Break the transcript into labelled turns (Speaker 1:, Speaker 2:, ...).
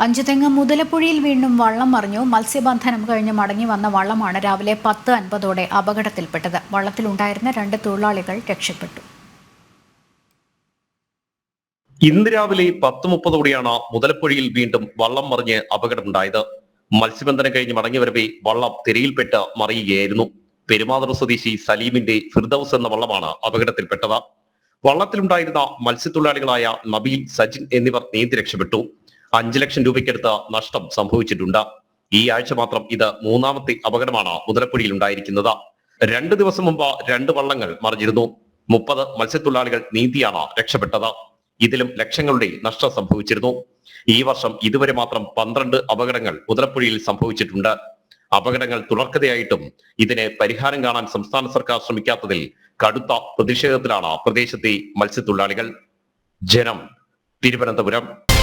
Speaker 1: അഞ്ചുതെങ്ങ് മുതലപ്പുഴയിൽ വീണ്ടും വള്ളം മറിഞ്ഞു. മത്സ്യബന്ധനം കഴിഞ്ഞ് മടങ്ങി വന്ന വള്ളമാണ് രാവിലെ പത്ത് അൻപതോടെ അപകടത്തിൽപ്പെട്ടത്. വള്ളത്തിലുണ്ടായിരുന്ന രണ്ട് തൊഴിലാളികൾ രക്ഷപ്പെട്ടു.
Speaker 2: ഇന്ന് രാവിലെ പത്ത് മുപ്പതോടെയാണ് മുതലപ്പുഴയിൽ വീണ്ടും വള്ളം മറിഞ്ഞ് അപകടമുണ്ടായത്. മത്സ്യബന്ധനം കഴിഞ്ഞ് മടങ്ങി വരവെ വള്ളം തിരയിൽപ്പെട്ട് മറിയുകയായിരുന്നു. പെരുമാതുറ സ്വദേശി സലീമിന്റെ ഫിർദൌസ് എന്ന വള്ളമാണ് അപകടത്തിൽപ്പെട്ടത്. വള്ളത്തിലുണ്ടായിരുന്ന മത്സ്യത്തൊഴിലാളികളായ നബീൽ സജിൻ എന്നിവർ നീന്തി രക്ഷപ്പെട്ടു. അഞ്ചു ലക്ഷം രൂപയ്ക്കടുത്ത് നഷ്ടം സംഭവിച്ചിട്ടുണ്ട്. ഈ ആഴ്ച മാത്രം ഇത് മൂന്നാമത്തെ അപകടമാണ് മുതലപ്പുഴയിൽ ഉണ്ടായിരിക്കുന്നത്. രണ്ട് ദിവസം മുമ്പ് രണ്ട് വള്ളങ്ങൾ മറിഞ്ഞിരുന്നു. മുപ്പത് മത്സ്യത്തൊഴിലാളികൾ നീന്തിയാണ് രക്ഷപ്പെട്ടത്. ഇതിലും ലക്ഷങ്ങളുടെ നഷ്ടം സംഭവിച്ചിരുന്നു. ഈ വർഷം ഇതുവരെ മാത്രം പന്ത്രണ്ട് അപകടങ്ങൾ മുതലപ്പുഴയിൽ സംഭവിച്ചിട്ടുണ്ട്. അപകടങ്ങൾ തുടർക്കഥയായിട്ടും ഇതിന് പരിഹാരം കാണാൻ സംസ്ഥാന സർക്കാർ ശ്രമിക്കാത്തതിൽ കടുത്ത പ്രതിഷേധത്തിലാണ് പ്രദേശത്തെ മത്സ്യത്തൊഴിലാളികൾ. ജനം തിരുവനന്തപുരം.